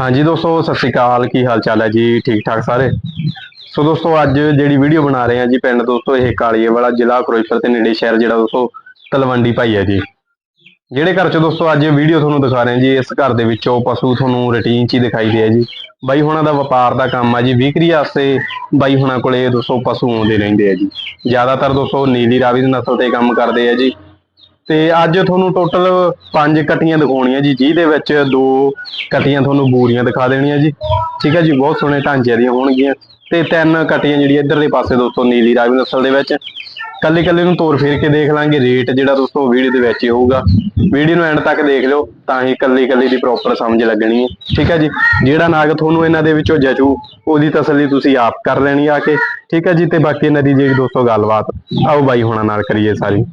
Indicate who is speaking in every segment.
Speaker 1: ਹਾਂਜੀ ਦੋਸਤੋ, ਸਤਿ ਸ਼੍ਰੀ ਅਕਾਲ। ਕੀ ਹਾਲ ਚਾਲ ਹੈ ਜੀ? ਠੀਕ ਠਾਕ ਸਾਰੇ? ਸੋ ਦੋਸਤੋ, ਅੱਜ ਜਿਹੜੀ ਵੀਡੀਓ ਬਣਾ ਰਹੇ ਹਾਂ ਜੀ ਪਿੰਡ ਦੋਸਤੋ, ਇਹ ਕਾਲੀਏ ਵਾਲਾ ਜ਼ਿਲ੍ਹਾ ਫਿਰੋਜ਼ਪੁਰ ਤੇ ਨੇੜੇ ਸ਼ਹਿਰ ਜਿਹੜਾ ਦੋਸਤੋ, ਤਲਵੰਡੀ ਭਾਈ ਹੈ ਜੀ। ਜਿਹੜੇ ਘਰ ਚ ਦੋਸਤੋ, ਅੱਜ ਵੀਡੀਓ ਤੁਹਾਨੂੰ ਦਿਖਾ ਰਹੇ ਹਾਂ ਜੀ, ਇਸ ਘਰ ਦੇ ਵਿੱਚੋਂ ਪਸ਼ੂ ਤੁਹਾਨੂੰ ਰੂਟੀਨ ਚ ਹੀ ਦਿਖਾਈ ਦੇ ਹੈ ਜੀ। ਬਾਈ ਹੁਣਾਂ ਦਾ ਵਪਾਰ ਦਾ ਕੰਮ ਆ ਜੀ, ਵਿਕਰੀ ਵਾਸਤੇ ਬਾਈ ਹੁਣਾਂ ਕੋਲੇ ਦੋਸਤੋ, ਪਸ਼ੂ ਆਉਂਦੇ ਰਹਿੰਦੇ ਆ ਜੀ। ਜ਼ਿਆਦਾਤਰ ਦੋਸਤੋ, ਨੀਲੀ ਰਾਵੀ ਦੀ ਨਸਲ ਤੇ ਕੰਮ ਕਰਦੇ ਆ ਜੀ। ਤੇ ਅੱਜ ਤੁਹਾਨੂੰ ਟੋਟਲ ਪੰਜ ਕਟੀਆਂ ਦਿਖਾਉਣੀਆਂ ਜੀ, ਜਿਹਦੇ ਵਿੱਚ ਦੋ ਕਟੀਆਂ ਤੁਹਾਨੂੰ ਬੂਰੀਆਂ ਦਿਖਾ ਦੇਣੀਆਂ ਜੀ। ਠੀਕ ਹੈ ਜੀ, ਬਹੁਤ ਸੋਹਣੇ ਢਾਂਚੇ ਦੀਆਂ ਹੋਣਗੀਆਂ। ਤੇ ਤਿੰਨ ਕਟੀਆਂ ਜਿਹੜੀ ਇਧਰਲੇ ਪਾਸੇ ਦੋਸਤੋ, ਨੀਲੀ ਰਾਵੀ ਨਸਲ ਦੇ ਵਿੱਚ। ਕੱਲੇ ਕੱਲੇ ਨੂੰ ਤੋੜ ਫੇਰ ਕੇ ਦੇਖ ਲਾਂਗੇ। ਰੇਟ ਜਿਹੜਾ ਦੋਸਤੋ ਵੀਡੀਓ ਦੇ ਵਿੱਚ ਹੀ ਹੋਊਗਾ। ਵੀਡੀਓ ਨੂੰ ਐਂਡ ਤੱਕ ਦੇਖ ਲਿਓ, ਤਾਂ ਹੀ ਕੱਲੀ ਕੱਲੀ ਦੀ ਪ੍ਰੋਪਰ ਸਮਝ ਲੱਗਣੀ ਹੈ। ਠੀਕ ਹੈ ਜੀ, ਜਿਹੜਾ ਨਾਗ ਤੁਹਾਨੂੰ ਇਹਨਾਂ ਦੇ ਵਿੱਚੋਂ ਜਚੂ, ਉਹਦੀ ਤਸੱਲੀ ਤੁਸੀਂ ਆਪ ਕਰ ਲੈਣੀ ਆ ਕੇ। ਠੀਕ ਹੈ ਜੀ, ਤੇ ਬਾਕੀ ਇਹਨਾਂ ਦੀ ਜਿਹੜੀ ਦੋਸਤੋ, ਗੱਲਬਾਤ, ਆਓ ਬਾਈ ਹੁਣਾਂ ਨਾਲ ਕਰੀਏ ਸਾਰੀ।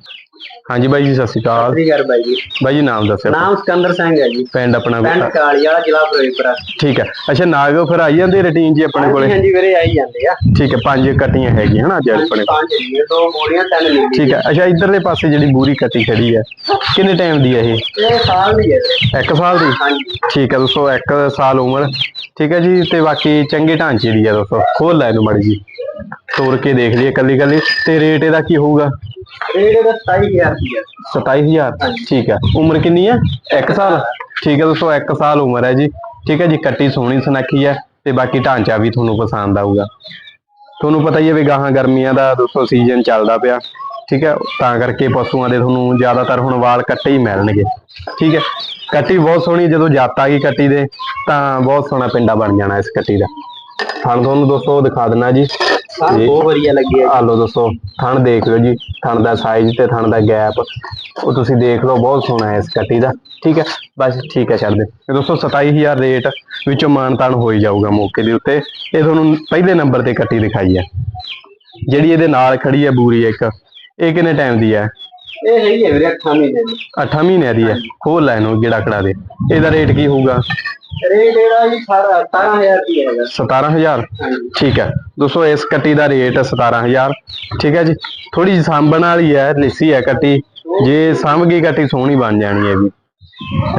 Speaker 1: ਹਾਂਜੀ ਬਾਈ ਜੀ ਸਤਿ ਸ਼੍ਰੀ ਅਕਾਲ।
Speaker 2: ਸ੍ਰੀ ਅਕਾਲ ਬਾਈ ਜੀ।
Speaker 1: ਬਾਈ ਜੀ ਨਾਮ ਦੱਸਿਓ।
Speaker 2: ਨਾਮ ਸਿਕੰਦਰ ਸਿੰਘ ਹੈ ਜੀ।
Speaker 1: ਪਿੰਡ ਆਪਣਾ
Speaker 2: ਪਿੰਡ ਕਾਲੀ ਵਾਲਾ ਜ਼ਿਲ੍ਹਾ ਫਿਰੋਜ਼ਪੁਰ
Speaker 1: ਠੀਕ ਹੈ। ਅੱਛਾ ਨਾਗ ਫਿਰ ਆਈ ਜਾਂਦੇ ਰੁਟੀਨ ਜੀ ਆਪਣੇ ਕੋਲੇ?
Speaker 2: ਹਾਂਜੀ ਵੀਰੇ ਆਈ ਜਾਂਦੇ ਆ।
Speaker 1: ਠੀਕ ਹੈ ਪੰਜ ਕਟੀਆਂ ਹੈਗੀਆਂ ਹਨਾ ਅੱਜ ਆਪਣੇ
Speaker 2: ਪੰਜ ਜੀ ਦੋ ਮੋੜੀਆਂ ਤਿੰਨ ਨੀਲੀ
Speaker 1: ਠੀਕ ਹੈ। ਅੱਛਾ ਇਧਰਲੇ ਪਾਸੇ ਜਿਹੜੀ ਬੂਰੀ ਕੱਟੀ ਖੜੀ ਹੈ ਕਿੰਨੇ ਟਾਈਮ ਦੀ ਹੈ ਇਹ?
Speaker 2: ਇਹ ਸਾਲ ਦੀ ਹੈ।
Speaker 1: ਇੱਕ ਸਾਲ ਦੀ?
Speaker 2: ਹਾਂਜੀ।
Speaker 1: ਠੀਕ ਹੈ ਦੋਸਤੋ ਇੱਕ ਸਾਲ ਉਮਰ। ਠੀਕ ਹੈ ਜੀ ਤੇ ਬਾਕੀ ਚੰਗੇ ਢਾਂਚੇ ਦੀ ਹੈ ਦੋਸਤੋ। ਖੋਲ ਲੈ ਇਹਨੂੰ ਮੜੀ ਜੀ। ਤੋੜ ਕੇ ਦੇਖ ਲਈਏ ਕੱਲੀ ਕੱਲੀ ਤੇ ਰੇਟ ਇਹਦਾ ਕੀ ਹੋਊਗਾ?
Speaker 2: ਰੇਟ ਇਹਦਾ 27000 ਦੀ ਹੈ
Speaker 1: 27000 ਠੀਕ ਹੈ ਉਮਰ ਕਿੰਨੀ ਹੈ 1 ਸਾਲ। ਠੀਕ ਹੈ ਦੋਸਤੋ 1 ਸਾਲ ਉਮਰ ਹੈ ਜੀ। ਠੀਕ ਹੈ ਜੀ, ਕੱਟੀ ਸੋਹਣੀ ਸੁਨੱਖੀ ਹੈ ਤੇ ਬਾਕੀ ਢਾਂਚਾ ਵੀ ਤੁਹਾਨੂੰ ਪਸੰਦ ਆਊਗਾ। ਤੁਹਾਨੂੰ ਪਤਾ ਹੀ ਹੈ ਵੀ ਗਾਹਾਂ ਗਰਮੀਆਂ ਦਾ ਦੋਸਤੋ ਸੀਜ਼ਨ ਚੱਲਦਾ ਪਿਆ। ਠੀਕ ਹੈ ਤਾਂ ਕਰਕੇ ਪਸ਼ੂਆਂ ਦੇ ਤੁਹਾਨੂੰ ਜ਼ਿਆਦਾਤਰ ਹੁਣ ਵਾਲ ਕੱਟੇ ਹੀ ਮਿਲਣਗੇ। ਠੀਕ ਹੈ ਕੱਟੀ ਬਹੁਤ ਸੋਹਣੀ, ਜਦੋਂ ਜੱਤ ਆ ਗਈ ਕੱਟੀ ਦੇ, ਤਾਂ ਬਹੁਤ ਸੋਹਣਾ ਪਿੰਡਾ ਬਣ ਜਾਣਾ ਇਸ ਕੱਟੀ ਦਾ। ਥਣ ਤੁਹਾਨੂੰ ਦੋਸਤੋ ਦਿਖਾ ਦਿੰਨਾ ਜੀ।
Speaker 2: ਬਹੁਤ ਵਧੀਆ ਲੱਗੀ ਹੈ
Speaker 1: ਆ ਲਓ ਦੋਸਤੋ ਥਣ ਦੇਖ ਲਓ ਜੀ ਥਣ ਦਾ ਸਾਈਜ਼ ਤੇ ਥਣ ਦਾ ਗੈਪ ਉਹ ਤੁਸੀਂ ਦੇਖ ਲਓ ਬਹੁਤ ਸੋਹਣਾ ਹੈ ਇਸ ਕੱਟੀ ਦਾ। ਠੀਕ ਹੈ ਬਸ ਠੀਕ ਹੈ ਛੱਡ ਦੇ। ਤੇ ਦੋਸਤੋ 27000 ਰੇਟ ਵਿੱਚੋਂ ਮਾਨਤਾਨ ਹੋ ਹੀ ਜਾਊਗਾ ਮੌਕੇ ਦੇ ਉੱਤੇ। ਇਹ ਤੁਹਾਨੂੰ ਪਹਿਲੇ ਨੰਬਰ ਤੇ ਕੱਟੀ ਦਿਖਾਈ ਹੈ। ਜਿਹੜੀ ਇਹਦੇ ਨਾਲ ਖੜੀ ਹੈ ਬੂਰੀ ਇੱਕ ਇਹ ਕਿੰਨੇ ਟਾਈਮ ਦੀ ਹੈ?
Speaker 2: ਇਹ ਹੈਗੀ ਹੈ ਵੀਰੇ 8 ਮਹੀਨੇ ਦੀ।
Speaker 1: 8 ਮਹੀਨਿਆਂ ਦੀ ਹੈ। ਖੋਲ ਲੈ ਇਹਨੂੰ ਜਿਹੜਾ ਕੜਾ ਦੇ। ਇਹਦਾ ਰੇਟ ਕੀ ਹੋਊਗਾ?
Speaker 2: ਰੇਟ ਇਹਦਾ ਜੀ 17000 ਦੀ ਹੈਗਾ।
Speaker 1: 17000 ਠੀਕ ਹੈ। ਦੋਸਤੋ, ਇਸ ਕੱਟੀ ਦਾ ਰੇਟ 17000 ਠੀਕ ਹੈ ਜੀ। ਥੋੜੀ ਜਿਹੀ ਸਾਂਭਣ ਵਾਲੀ ਹੈ ਲਿੱਸੀ ਹੈ ਕੱਟੀ। ਜੇ ਸਾਂਭ ਗਈ ਕੱਟੀ, ਸੋਹਣੀ ਬਣ ਜਾਣੀ ਹੈ ਜੀ।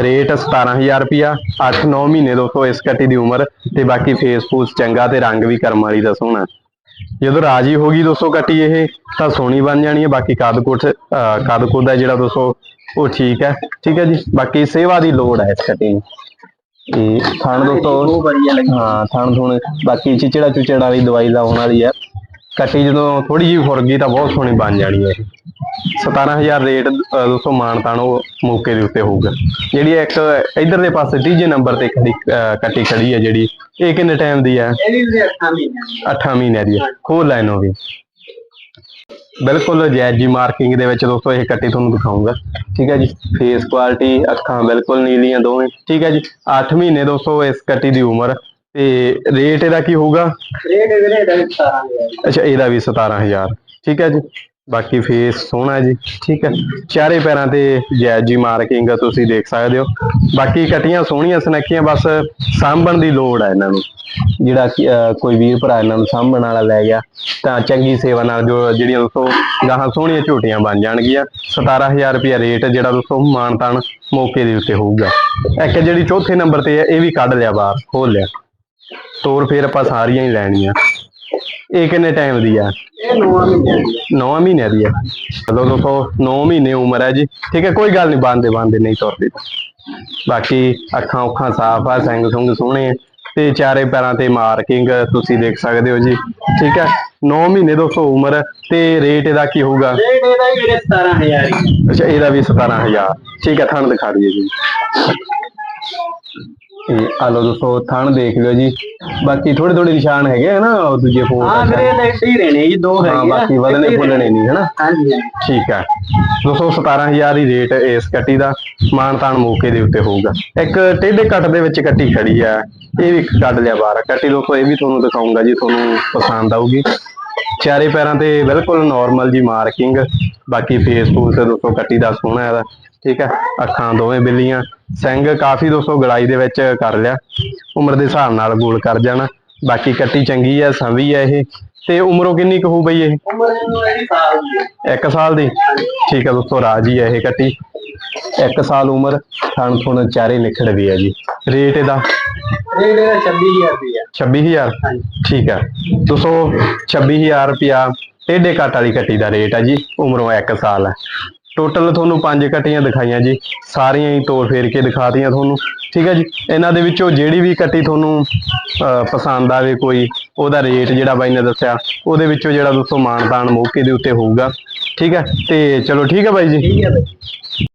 Speaker 1: ਰੇਟ 17000 ਰੁਪਿਆ 8-9 ਮਹੀਨੇ ਦੋਸਤੋ, ਇਸ ਕੱਟੀ ਦੀ ਉਮਰ। ਤੇ ਬਾਕੀ ਫੇਸ ਫੂਸ ਚੰਗਾ ਤੇ ਰੰਗ ਵੀ ਕਰਮ ਵਾਲੀ ਦਾ ਸੋਹਣਾ ਜਦੋਂ ਰਾਜੀ ਹੋ ਗਈ ਦੋਸਤੋ ਕੱਟੀ ਇਹ, ਤਾਂ ਸੋਹਣੀ ਬਣ ਜਾਣੀ ਹੈ। ਬਾਕੀ ਕਾਦਕੋਟ ਕਾਦਕੋਟ ਦਾ ਜਿਹੜਾ ਦੋਸਤੋ, ਉਹ ਠੀਕ ਹੈ। ਠੀਕ ਹੈ ਜੀ। ਬਾਕੀ ਸੇਵਾ ਦੀ ਲੋੜ ਹੈ ਇਸ ਕੱਟੀ ਨੂੰ ਇਹ ਥਣ ਦੋਸਤੋ ਹਾਂ ਥਣ ਥੁਣ ਬਾਕੀ ਚਿਚੜਾ ਚੁਚੜਾ ਵਾਲੀ ਦਵਾਈ ਲਾਉਣ ਵਾਲੀ ਹੈ ਕੱਟੀ ਜਦੋਂ ਥੋੜੀ ਜਿਹੀ ਫੁਰ ਗਈ ਤਾਂ ਬਹੁਤ ਸੋਹਣੀ ਬਣ ਜਾਣੀ ਹੈ ਇਹ। 17000 ਰੇਟ ਦੋਸਤੋ ਮਾਨਤਾਨ ਉਹ ਮੌਕੇ ਦੇ ਉੱਤੇ ਹੋਊਗਾ। ਜਿਹੜੀ ਇੱਕ ਇਧਰਲੇ ਪਾਸੇ ਤੀਜੇ ਨੰਬਰ ਤੇ ਖੜੀ ਕੱਟੀ ਖੜੀ ਹੈ ਜਿਹੜੀ ਇਹ ਕਿੰਨੇ ਟਾਈਮ ਦੀ ਹੈ
Speaker 2: ਇਹ ਵੀ ਵੀਰੇ 8 ਮਹੀਨੇ ਦੀ।
Speaker 1: 8 ਮਹੀਨਿਆਂ ਦੀ ਹੈ ਖੋਲ ਹੋ ਗਈ ਬਿਲਕੁਲ ਜਾਇਜ਼ ਜੀ ਮਾਰਕਿੰਗ ਦੇ ਵਿੱਚ ਦੋਸਤੋ ਇਹ ਕੱਟੀ ਤੁਹਾਨੂੰ ਦਿਖਾਉਂਗਾ ਠੀਕ ਹੈ ਜੀ? ਫੇਸ ਕੁਆਲਿਟੀ ਅੱਖਾਂ ਬਿਲਕੁਲ ਨੀਲੀਆਂ ਦੋਵੇਂ। ਠੀਕ ਹੈ ਜੀ? 8 ਮਹੀਨੇ ਦੋਸਤੋ ਇਸ ਕੱਟੀ ਦੀ ਉਮਰ। ਤੇ ਰੇਟ ਇਹਦਾ ਕੀ ਹੋਊਗਾ?
Speaker 2: ਰੇਟ ਇਹਦਾ ਵੀ 17000
Speaker 1: ਅੱਛਾ ਇਹਦਾ ਵੀ 17000 ਠੀਕ ਹੈ ਜੀ? ਬਾਕੀ ਫੇਸ ਸੋਹਣਾ ਜੀ ਠੀਕ ਹੈ। ਚਾਰੇ ਪੈਰਾਂ ਤੇ ਜਾਇਜ਼ ਜੀ ਮਾਰਕਿੰਗ ਤੁਸੀਂ ਦੇਖ ਸਕਦੇ ਹੋ। ਬਾਕੀ ਕਟੀਆਂ ਸੋਹਣੀਆਂ ਸਨੈਕੀਆਂ ਬਸ ਸਾਂਭਣ ਦੀ ਲੋੜ ਹੈ ਇਹਨਾਂ ਨੂੰ। ਜਿਹੜਾ ਕਿ, ਅਹ, ਕੋਈ ਵੀਰ ਭਰਾ ਇਹਨਾਂ ਨੂੰ ਸਾਂਭਣ ਵਾਲਾ ਲੈ ਗਿਆ ਤਾਂ ਚੰਗੀ ਸੇਵਾ ਨਾਲ ਜੋ ਜਿਹੜੀਆਂ ਦੋਸਤੋ ਗਾਹਾਂ ਸੋਹਣੀਆਂ ਝੋਟੀਆਂ ਬਣ ਜਾਣਗੀਆਂ। 17000 ਰੁਪਇਆ ਰੇਟ ਜਿਹੜਾ ਦੋਸਤੋ ਮਾਨਤਾਨ ਮੌਕੇ ਦੇ ਉੱਤੇ ਹੋਊਗਾ। ਇੱਕ ਜਿਹੜੀ ਚੌਥੇ ਨੰਬਰ ਤੇ ਹੈ ਇਹ ਵੀ ਕੱਢ ਲਿਆ ਬਾਹਰ ਖੋਲ ਲਿਆ। ਤੋਰ ਫੇਰ ਆਪਾਂ ਸਾਰੀਆਂ ਹੀ ਲੈਣੀਆਂ। ਇਹ ਕਿੰਨੇ ਟਾਈਮ ਦੀ ਆ?
Speaker 2: ਇਹ 9 ਮਹੀਨੇ ਦੀ ਹੈ
Speaker 1: 9 ਮਹੀਨਿਆਂ ਦੀ ਹੈ ਚਲੋ ਦੋਸਤੋ 9 ਮਹੀਨੇ ਉਮਰ ਹੈ ਜੀ। ਠੀਕ ਹੈ ਕੋਈ ਗੱਲ ਨਹੀਂ ਬੰਦੇ ਬੰਦੇ ਨਹੀਂ ਤੁਰਦੀ। ਬਾਕੀ ਅੱਖਾਂ ਉੱਖਾਂ ਸਾਫ਼ ਆ ਸਿੰਘ ਸੁੰਗ ਸੋਹਣੇ ਆ, ਤੇ ਚਾਰੇ ਪੈਰਾਂ ਤੇ ਮਾਰਕਿੰਗ ਤੁਸੀਂ ਦੇਖ ਸਕਦੇ ਹੋ ਜੀ। ਠੀਕ ਹੈ 9 ਮਹੀਨੇ ਦੋਸਤੋ ਉਮਰ ਤੇ ਰੇਟ ਇਹਦਾ ਕੀ ਹੋਊਗਾ?
Speaker 2: ਰੇਟ ਇਹਦਾ ਵੀ ਵੀਰੇ 17000 ਹੀ।
Speaker 1: ਅੱਛਾ ਇਹਦਾ ਵੀ 17000 ਠੀਕ ਹੈ ਥਣ ਦਿਖਾ ਦਈਏ ਜੀ। ਇਹ ਆ ਲਓ ਦੋਸਤੋ ਥਣ ਦੇਖ ਲਿਓ ਜੀ। ਬਾਕੀ ਥੋੜੇ ਥੋੜੇ ਨਿਸ਼ਾਨ ਹੈਗੇ ਆ ਨਾ ਉਹ ਦੂਜੇ ਫੋਨ
Speaker 2: ਹਾਂ ਵੀਰੇ ਇਹਦੇ ਇੱਥੇ ਹੀ ਰਹਿਣੇ ਜੀ ਦੋ ਹੈਗੇ
Speaker 1: ਹਾਂ
Speaker 2: ਆ।
Speaker 1: ਬਾਕੀ ਵਧਣੇ ਫੁੱਲਣੇ ਨਹੀਂ ਹਨਾ?
Speaker 2: ਹਾਂਜੀ
Speaker 1: ਠੀਕ ਹੈ 217,000 ਹੀ ਰੇਟ ਇਸ ਕੱਟੀ ਦਾ ਮਾਨਤਾਨ ਮੌਕੇ ਦੇ ਉੱਤੇ ਹੋਊਗਾ। ਇੱਕ ਟੇਢੇ ਕੱਟ ਦੇ ਵਿੱਚ ਕੱਟੀ ਖੜੀ ਆ। ਇਹ ਵੀ ਕੱਢ ਲਿਆ ਬਾਹਰ ਕੱਟੀ ਦੋਸਤੋ ਇਹ ਵੀ ਤੁਹਾਨੂੰ ਦਿਖਾਉਂਗਾ ਜੀ ਤੁਹਾਨੂੰ ਪਸੰਦ ਆਊਗੀ। ਚਾਰੇ ਪੈਰਾਂ ਤੇ ਬਿਲਕੁਲ ਨਾਰਮਲ ਜੀ ਮਾਰਕਿੰਗ ਬਾਕੀ ਫੇਸ ਫੂਸ ਦੋਸਤੋ ਕੱਟੀ ਦਾ ਸੋਹਣਾ ਇਹਦਾ। ਠੀਕ ਹੈ ਅੱਖਾਂ ਦੋਵੇਂ ਬਿੱਲੀਆਂ। ਸਿੰਘ ਕਾਫੀ ਦੋਸਤੋ ਗੜਾਈ ਦੇ ਵਿੱਚ ਕਰ ਲਿਆ। ਉਮਰ ਦੇ ਹਿਸਾਬ ਨਾਲ ਗੋਲ ਕਰ ਜਾਣਾ। ਬਾਕੀ ਕੱਟੀ ਚੰਗੀ ਹੈ ਸੰਭੀ ਹੈ ਇਹ। ਤੇ ਉਮਰੋਂ ਕਿੰਨੀ ਕੁ ਹੋਊ ਬਈ ਇਹ?
Speaker 2: ਉਮਰ ਇਹਨੂੰ ਇਹਦੀ ਸਾਲ ਦੀ ਹੈ।
Speaker 1: ਇੱਕ ਸਾਲ ਦੀ? ਠੀਕ ਹੈ ਦੋਸਤੋ ਰਾਜੀ ਹੈ ਇਹ ਕੱਟੀ। ਇੱਕ ਸਾਲ ਉਮਰ ਥਣ ਥੁਣ ਚਾਰੇ ਨਿਖੜ ਵੀ ਹੈ ਜੀ। ਰੇਟ ਇਹਦਾ?
Speaker 2: ਰੇਟ ਇਹਦਾ 26000 ਰੁਪਇਆ
Speaker 1: 26000
Speaker 2: ਹਾਂਜੀ।
Speaker 1: ਠੀਕ ਹੈ ਦੋਸਤੋ 26000 ਰੁਪਿਆ ਟੇਢੇ ਕੱਟ ਵਾਲੀ ਕੱਟੀ ਦਾ ਰੇਟ ਹੈ ਜੀ। ਉਮਰੋਂ 1 ਸਾਲ ਹੈ ਟੋਟਲ ਤੁਹਾਨੂੰ ਪੰਜ ਕੱਟੀਆਂ ਦਿਖਾਈਆਂ ਜੀ। ਸਾਰੀਆਂ ਹੀ ਤੋੜ ਫੇਰ ਕੇ ਦਿਖਾਤੀਆਂ ਤੁਹਾਨੂੰ। ਠੀਕ ਹੈ ਜੀ? ਇਹਨਾਂ ਦੇ ਵਿੱਚੋਂ ਜਿਹੜੀ ਵੀ ਕੱਟੀ ਤੁਹਾਨੂੰ ਪਸੰਦ ਆਵੇ ਕੋਈ, ਉਹਦਾ ਰੇਟ ਜਿਹੜਾ ਬਾਈ ਨੇ ਦੱਸਿਆ, ਉਹਦੇ ਵਿੱਚੋਂ ਜਿਹੜਾ ਦੋਸਤੋ ਮਾਨਤਾਨ ਮੌਕੇ ਦੇ ਉੱਤੇ ਹੋਊਗਾ। ਠੀਕ ਹੈ? ਤੇ ਚਲੋ ਠੀਕ ਹੈ ਬਾਈ ਜੀ।